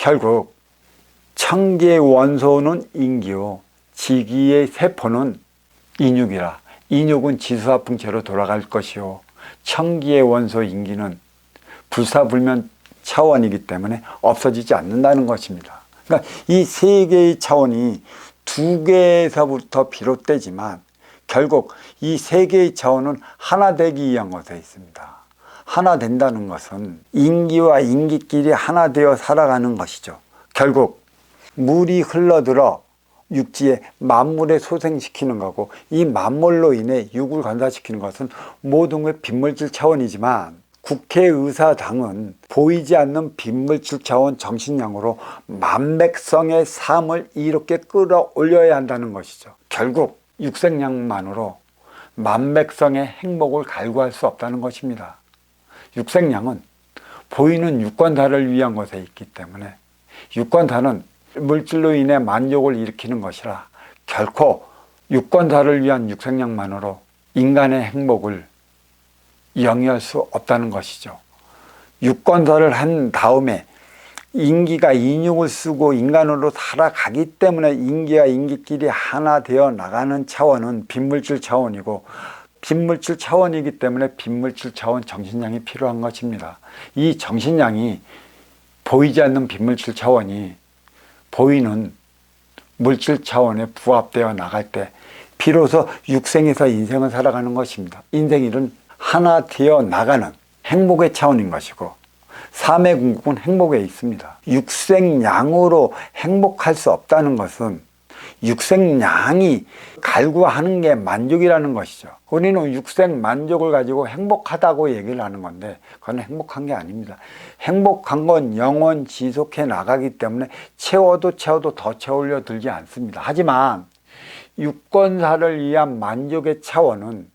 결국 청기의 원소는 인기요 지기의 세포는 인육이라 인육은 지수화풍체로 돌아갈 것이요 청기의 원소 인기는 불사불면 차원이기 때문에 없어지지 않는다는 것입니다. 그러니까 이 세 개의 차원이 두 개에서부터 비롯되지만 결국 이 세 개의 차원은 하나 되기 위한 것에 있습니다. 하나 된다는 것은 인기와 인기끼리 하나 되어 살아가는 것이죠. 결국 물이 흘러들어 육지에 만물에 소생시키는 거고 이 만물로 인해 육을 건사시키는 것은 모든 게 빗물질 차원이지만 국회의사당은 보이지 않는 빗물질 차원 정신량으로 만백성의 삶을 이렇게 끌어올려야 한다는 것이죠. 결국 육생량만으로 만백성의 행복을 갈구할 수 없다는 것입니다. 육생량은 보이는 육관사를 위한 것에 있기 때문에 육관사는 물질로 인해 만족을 일으키는 것이라 결코 육관사를 위한 육생량만으로 인간의 행복을 영위할 수 없다는 것이죠. 육관사를 한 다음에 인기가 인육을 쓰고 인간으로 살아가기 때문에 인기와 인기끼리 하나 되어 나가는 차원은 빗물질 차원이고 빗물질 차원이기 때문에 빗물질 차원 정신량이 필요한 것입니다. 이 정신량이 보이지 않는 빗물질 차원이 보이는 물질 차원에 부합되어 나갈 때 비로소 육생에서 인생을 살아가는 것입니다. 인생일은 하나 되어 나가는 행복의 차원인 것이고 삼의 궁극은 행복에 있습니다. 육생양으로 행복할 수 없다는 것은 육생양이 갈구하는 게 만족이라는 것이죠. 우리는 육생 만족을 가지고 행복하다고 얘기를 하는 건데 그건 행복한 게 아닙니다. 행복한 건 영원 지속해 나가기 때문에 채워도 채워도 더 채우려 들지 않습니다. 하지만 유권사를 위한 만족의 차원은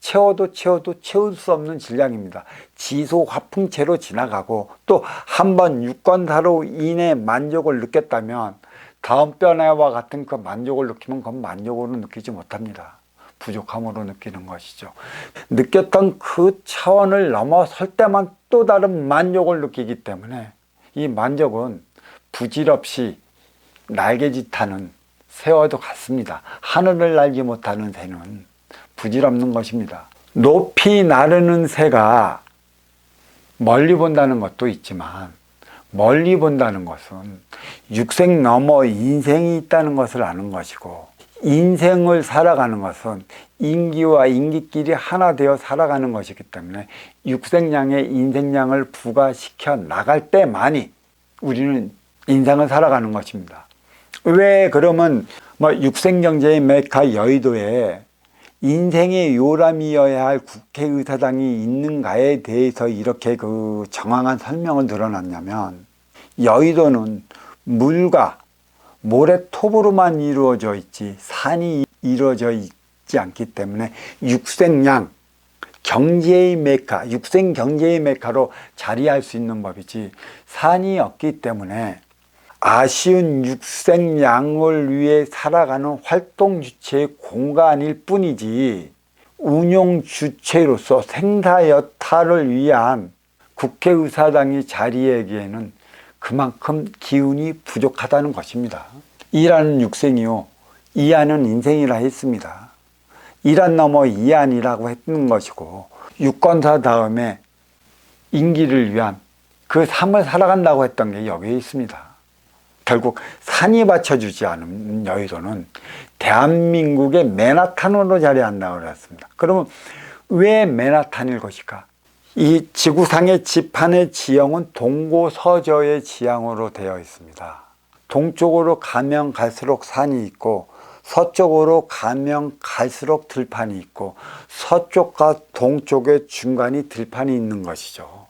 채워도 채워도 채울 수 없는 질량입니다. 지소 화풍체로 지나가고 또 한 번 유권사로 인해 만족을 느꼈다면 다음 변화와 같은 그 만족을 느끼면 그건 만족으로 느끼지 못합니다. 부족함으로 느끼는 것이죠. 느꼈던 그 차원을 넘어설 때만 또 다른 만족을 느끼기 때문에 이 만족은 부질없이 날개짓하는 새와도 같습니다. 하늘을 날지 못하는 새는 부질없는 것입니다. 높이 나르는 새가 멀리 본다는 것도 있지만 멀리 본다는 것은 육생 넘어 인생이 있다는 것을 아는 것이고 인생을 살아가는 것은 인기와 인기끼리 하나 되어 살아가는 것이기 때문에 육생량의 인생량을 부과시켜 나갈 때만이 우리는 인생을 살아가는 것입니다. 왜 그러면 뭐 육생경제의 메카 여의도에 인생의 요람이어야 할 국회의사당이 있는가에 대해서 이렇게 그 정황한 설명을 늘어놨냐면 여의도는 물과 모래톱으로만 이루어져 있지 산이 이루어져 있지 않기 때문에 육생량 경제의 메카, 육생 경제의 메카로 자리할 수 있는 법이지 산이 없기 때문에 아쉬운 육생양을 위해 살아가는 활동 주체의 공간일 뿐이지 운용 주체로서 생사여타를 위한 국회의사당이 자리하기에는 그만큼 기운이 부족하다는 것입니다. 일하는 육생이요. 이하는 인생이라 했습니다. 일한 넘어 이한이라고 했는 것이고 유권사 다음에 인기를 위한 그 삶을 살아간다고 했던 게 여기에 있습니다. 결국 산이 받쳐주지 않은 여의도는 대한민국의 맨하탄으로 자리한다고 그랬습니다. 그러면 왜 맨하탄일 것일까? 이 지구상의 지판의 지형은 동고서저의 지형으로 되어 있습니다. 동쪽으로 가면 갈수록 산이 있고 서쪽으로 가면 갈수록 들판이 있고 서쪽과 동쪽의 중간이 들판이 있는 것이죠.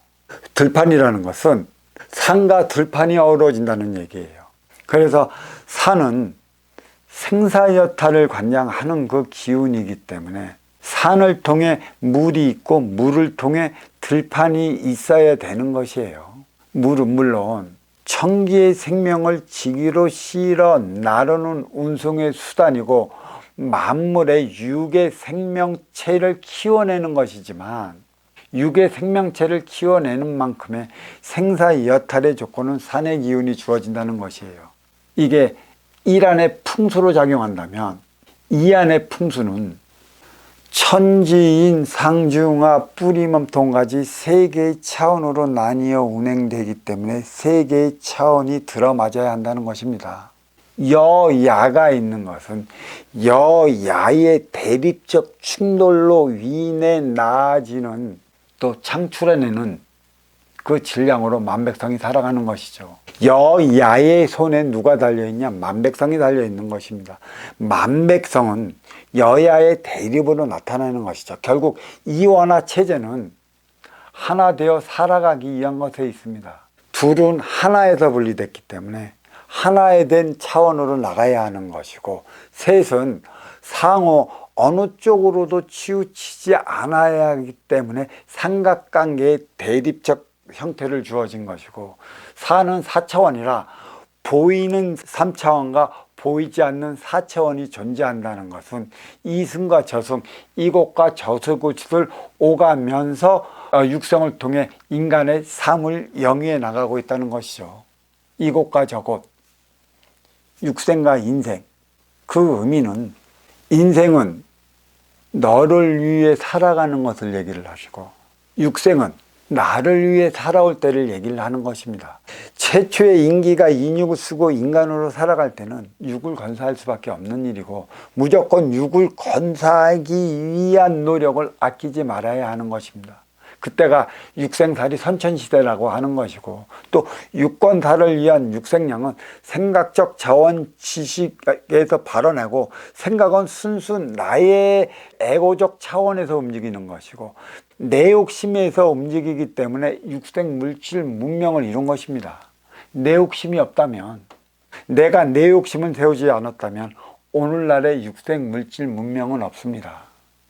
들판이라는 것은 산과 들판이 어우러진다는 얘기예요. 그래서 산은 생사여타를 관장하는 그 기운이기 때문에 산을 통해 물이 있고 물을 통해 들판이 있어야 되는 것이에요. 물은 물론 청기의 생명을 지기로 실어 나르는 운송의 수단이고 만물의 육의 생명체를 키워내는 것이지만 육의 생명체를 키워내는 만큼의 생사 여탈의 조건은 산의 기운이 주어진다는 것이에요. 이게 일 안의 풍수로 작용한다면 이 안의 풍수는 천지인 상중하 뿌리몸통까지 세 개의 차원으로 나뉘어 운행되기 때문에 세 개의 차원이 들어맞아야 한다는 것입니다. 여야가 있는 것은 여야의 대립적 충돌로 위내 나아지는 또 창출해내는 그 질량으로 만백성이 살아가는 것이죠. 여야의 손에 누가 달려있냐? 만백성이 달려있는 것입니다. 만백성은 여야의 대립으로 나타나는 것이죠. 결국 이원화 체제는 하나 되어 살아가기 위한 것에 있습니다. 둘은 하나에서 분리됐기 때문에 하나에 된 차원으로 나가야 하는 것이고 셋은 상호 어느 쪽으로도 치우치지 않아야 하기 때문에 삼각관계의 대립적 형태를 주어진 것이고 사는 4차원이라 보이는 3차원과 보이지 않는 4차원이 존재한다는 것은 이승과 저승, 이곳과 저승곳을 오가면서 어, 육성을 통해 인간의 삶을 영위해 나가고 있다는 것이죠. 이곳과 저곳, 육생과 인생. 그 의미는 인생은 너를 위해 살아가는 것을 얘기를 하시고 육생은 나를 위해 살아올 때를 얘기를 하는 것입니다. 최초의 인기가 인육을 쓰고 인간으로 살아갈 때는 육을 건사할 수밖에 없는 일이고 무조건 육을 건사하기 위한 노력을 아끼지 말아야 하는 것입니다. 그때가 육생살이 선천시대라고 하는 것이고 또 육건사를 위한 육생량은 생각적 자원 지식에서 발언하고 생각은 순수 나의 에고적 차원에서 움직이는 것이고 내 욕심에서 움직이기 때문에 육생 물질 문명을 이룬 것입니다. 내 욕심이 없다면 내가 내 욕심을 세우지 않았다면 오늘날의 육생 물질 문명은 없습니다.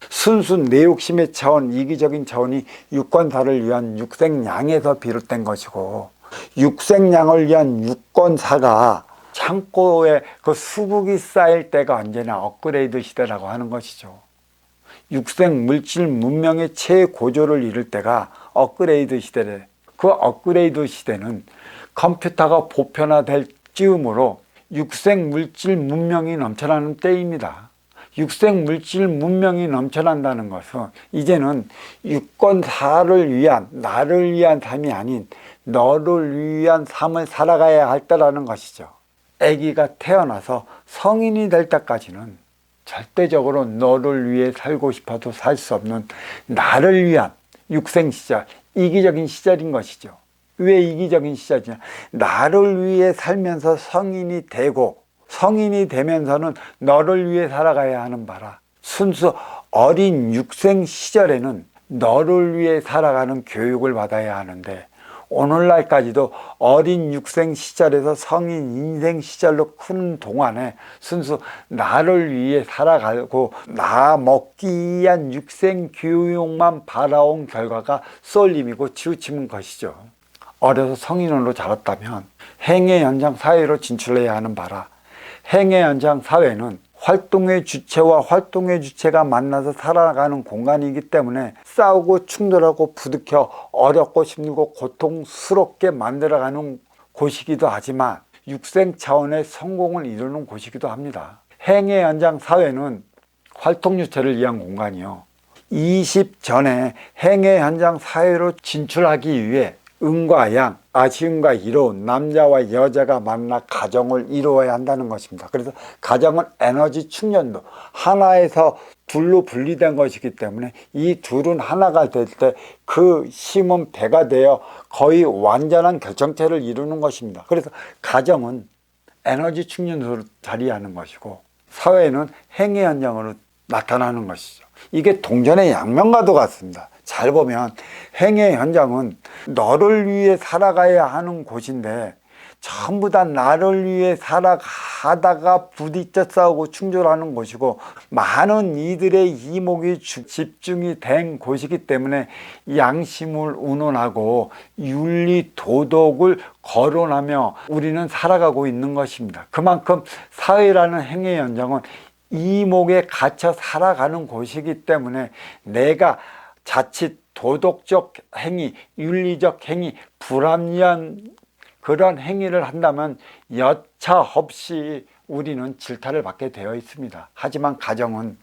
순수 내 욕심의 차원, 이기적인 차원이 육권사를 위한 육생양에서 비롯된 것이고 육생양을 위한 육권사가 창고에 그 수국이 쌓일 때가 언제나 업그레이드 시대라고 하는 것이죠. 육생 물질 문명의 최고조를 이룰 때가 업그레이드 시대래. 그 업그레이드 시대는 컴퓨터가 보편화될 즈음으로 육생 물질 문명이 넘쳐나는 때입니다. 육생 물질 문명이 넘쳐난다는 것은 이제는 육권사를 위한 나를 위한 삶이 아닌 너를 위한 삶을 살아가야 할 때라는 것이죠. 아기가 태어나서 성인이 될 때까지는 절대적으로 너를 위해 살고 싶어도 살 수 없는 나를 위한 육생 시절, 이기적인 시절인 것이죠. 왜 이기적인 시절이냐? 나를 위해 살면서 성인이 되고 성인이 되면서는 너를 위해 살아가야 하는 바라. 순수 어린 육생 시절에는 너를 위해 살아가는 교육을 받아야 하는데 오늘날까지도 어린 육생 시절에서 성인 인생 시절로 큰 동안에 순수 나를 위해 살아가고 나 먹기 위한 육생 교육만 바라온 결과가 쏠림이고 치우침인 것이죠. 어려서 성인으로 자랐다면 행의 연장 사회로 진출해야 하는 바라 행의 연장 사회는 활동의 주체와 활동의 주체가 만나서 살아가는 공간이기 때문에 싸우고 충돌하고 부딪혀 어렵고 힘들고 고통스럽게 만들어가는 곳이기도 하지만 육생 차원의 성공을 이루는 곳이기도 합니다. 행의 연장 사회는 활동 유체를 위한 공간이요. 20 전에 행의 현장 사회로 진출하기 위해 응과 양, 아쉬움과 이로운 남자와 여자가 만나 가정을 이루어야 한다는 것입니다. 그래서 가정은 에너지 충전도 하나에서 둘로 분리된 것이기 때문에 이 둘은 하나가 될 때그 힘은 배가 되어 거의 완전한 결정체를 이루는 것입니다. 그래서 가정은 에너지 충전소로 자리하는 것이고 사회는 행위 현장으로 나타나는 것이죠. 이게 동전의 양면과도 같습니다. 잘 보면 행의 현장은 너를 위해 살아가야 하는 곳인데 전부 다 나를 위해 살아가다가 부딪혀 싸우고 충돌하는 곳이고 많은 이들의 이목이 집중이 된 곳이기 때문에 양심을 운운하고 윤리 도덕을 거론하며 우리는 살아가고 있는 것입니다. 그만큼 사회라는 행의 현장은 이목에 갇혀 살아가는 곳이기 때문에 내가 자칫 도덕적 행위, 윤리적 행위, 불합리한 그런 행위를 한다면 여차 없이 우리는 질타를 받게 되어 있습니다. 하지만 가정은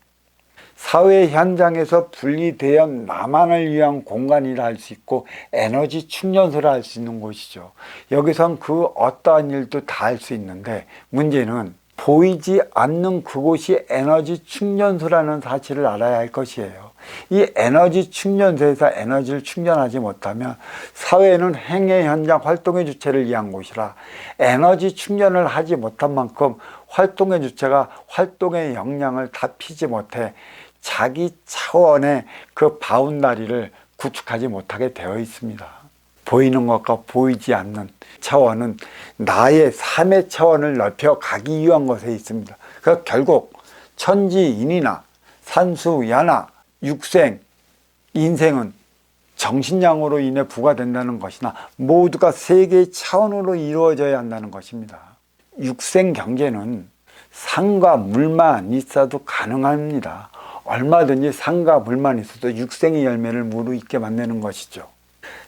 사회 현장에서 분리되어 나만을 위한 공간이라 할 수 있고 에너지 충전소라 할 수 있는 곳이죠. 여기선 그 어떠한 일도 다 할 수 있는데 문제는 보이지 않는 그곳이 에너지 충전소라는 사실을 알아야 할 것이에요. 이 에너지 충전소에서 에너지를 충전하지 못하면 사회는 행의 현장 활동의 주체를 위한 곳이라 에너지 충전을 하지 못한 만큼 활동의 주체가 활동의 역량을 다 피지 못해 자기 차원의 그 바운다리를 구축하지 못하게 되어 있습니다. 보이는 것과 보이지 않는 차원은 나의 삶의 차원을 넓혀 가기 위한 것에 있습니다. 그 결국 천지인이나 산수야나 육생 인생은 정신량으로 인해 부과된다는 것이나 모두가 세계의 차원으로 이루어져야 한다는 것입니다. 육생 경제는 산과 물만 있어도 가능합니다. 얼마든지 산과 물만 있어도 육생의 열매를 무르익게 만드는 것이죠.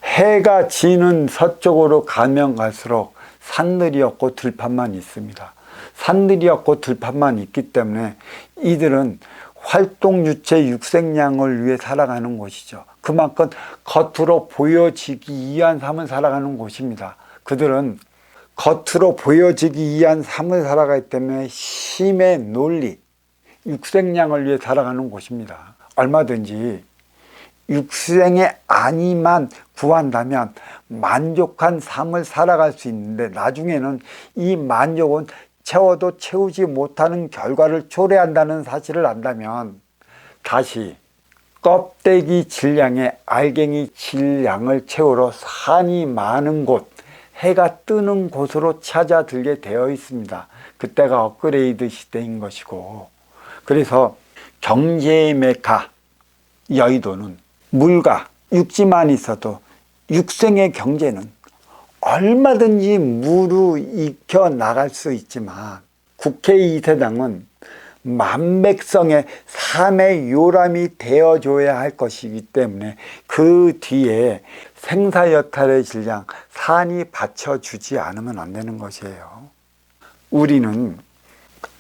해가 지는 서쪽으로 가면 갈수록 산들이 없고 들판만 있습니다. 산들이 없고 들판만 있기 때문에 이들은 활동 유체 육생량을 위해 살아가는 곳이죠. 그만큼 겉으로 보여지기 위한 삶을 살아가는 곳입니다. 그들은 겉으로 보여지기 위한 삶을 살아가기 때문에 힘의 논리, 육생량을 위해 살아가는 곳입니다. 얼마든지 육생의 안위만 구한다면 만족한 삶을 살아갈 수 있는데 나중에는 이 만족은 채워도 채우지 못하는 결과를 초래한다는 사실을 안다면 다시 껍데기 질량의 알갱이 질량을 채우러 산이 많은 곳, 해가 뜨는 곳으로 찾아들게 되어 있습니다. 그때가 업그레이드 시대인 것이고 그래서 경제의 메카 여의도는 물과 육지만 있어도 육생의 경제는 얼마든지 무르 익혀 나갈 수 있지만 국회 이세당은 만백성의 삶의 요람이 되어줘야 할 것이기 때문에 그 뒤에 생사여탈의 질량 산이 받쳐주지 않으면 안 되는 것이에요. 우리는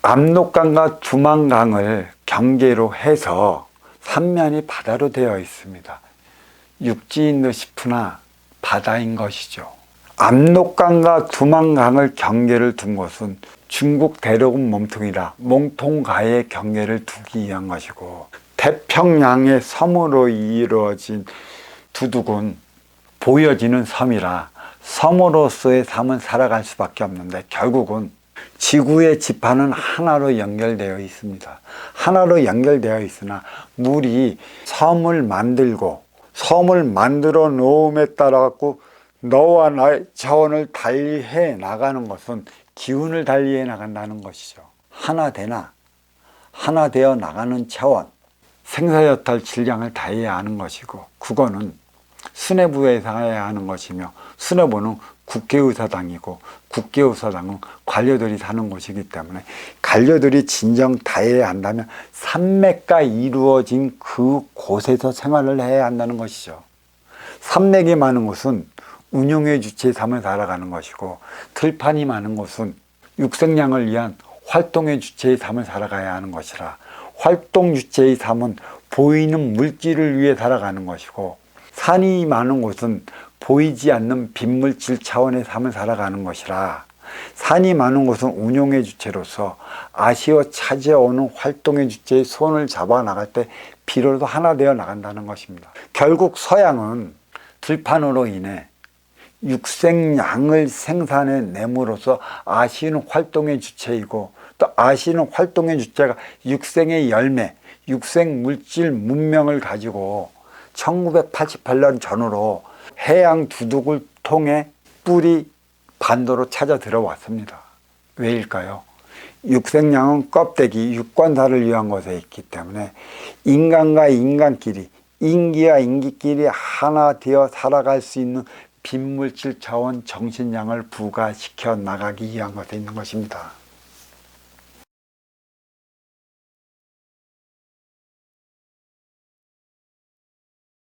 압록강과 두만강을 경계로 해서 삼면이 바다로 되어 있습니다. 육지인 듯 싶으나 바다인 것이죠. 압록강과 두만강을 경계를 둔 것은 중국 대륙은 몸통이라 몸통가의 경계를 두기 위한 것이고 태평양의 섬으로 이루어진 두둑은 보여지는 섬이라 섬으로서의 삶은 살아갈 수밖에 없는데 결국은 지구의 지판은 하나로 연결되어 있습니다. 하나로 연결되어 있으나 물이 섬을 만들고 섬을 만들어 놓음에 따라 갖고 너와 나의 차원을 달리해 나가는 것은 기운을 달리해 나간다는 것이죠. 하나 되나 하나 되어 나가는 차원 생사여탈 질량을 다해야 하는 것이고 그거는 수뇌부에서 해야 하는 것이며 수뇌부는 국회의사당이고 국회의사당은 관료들이 사는 곳이기 때문에 관료들이 진정 다해야 한다면 산맥과 이루어진 그 곳에서 생활을 해야 한다는 것이죠. 산맥이 많은 곳은 운용의 주체의 삶을 살아가는 것이고 들판이 많은 곳은 육생량을 위한 활동의 주체의 삶을 살아가야 하는 것이라 활동 주체의 삶은 보이는 물질을 위해 살아가는 것이고 산이 많은 곳은 보이지 않는 빗물질 차원의 삶을 살아가는 것이라 산이 많은 곳은 운용의 주체로서 아쉬워 찾아오는 활동의 주체의 손을 잡아 나갈 때 비로소 하나 되어 나간다는 것입니다. 결국 서양은 들판으로 인해 육생양을 생산해 내므로써 아시는 활동의 주체이고 또 아시는 활동의 주체가 육생의 열매, 육생 물질 문명을 가지고 1988년 전후로 해양 두둑을 통해 뿔이 반도로 찾아 들어왔습니다. 왜일까요? 육생량은 껍데기, 육관사를 위한 것에 있기 때문에 인간과 인간끼리, 인기와 인기끼리 하나 되어 살아갈 수 있는 빈물질 차원 정신량을 부과시켜 나가기 위한 것에 있는 것입니다.